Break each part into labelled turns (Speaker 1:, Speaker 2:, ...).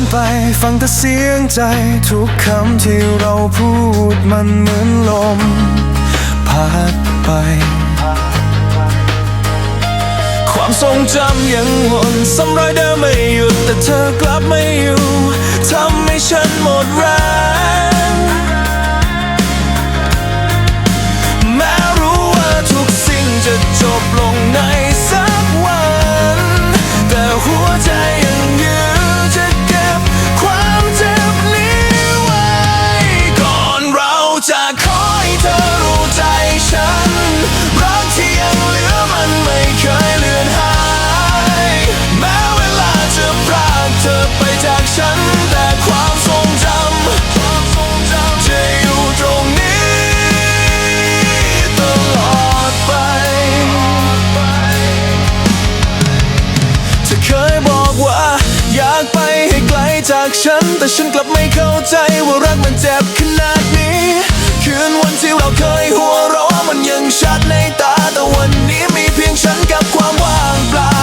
Speaker 1: นไปฟังแต่เสียงใจ ทุกคำที่เราพูดมันเหมือนลม พัดไป ความทรงจำยังวนซ้ำรอยเดิมไม่หยุดแต่เธอกลับไม่อยู่ทำให้ฉันหมดแรง ฉัน แต่ฉันกลับไม่เข้าใจว่ารักมันเจ็บขนาดนี้ คืนวันที่เราเคยหัวเราะมันยังชัดในตา แต่วันนี้มีเพียงฉันกับความว่างเปล่า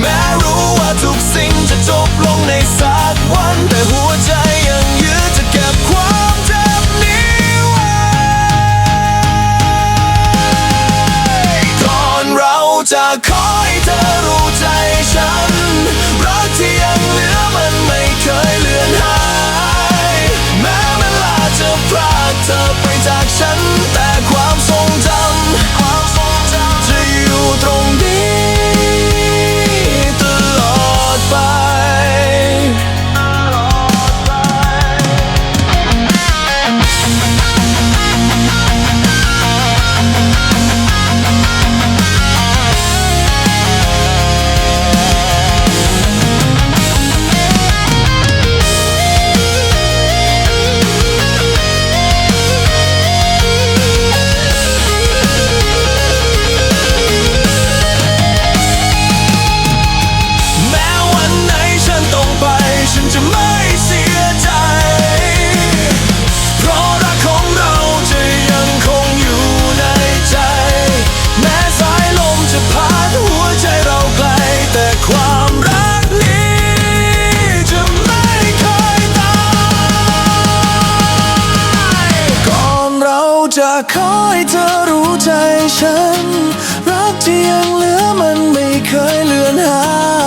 Speaker 1: แม้รู้ว่าทุกสิ่งจะจบลงในสักวัน แต่หัวใจยังยืนจะเก็บความเจ็บนี้ไว้ก่อนเราจะขอให้เธอรู้ใจ จะขอให้เธอรู้ใจฉัน รักที่ยังเหลือมันไม่เคยเลือนหาย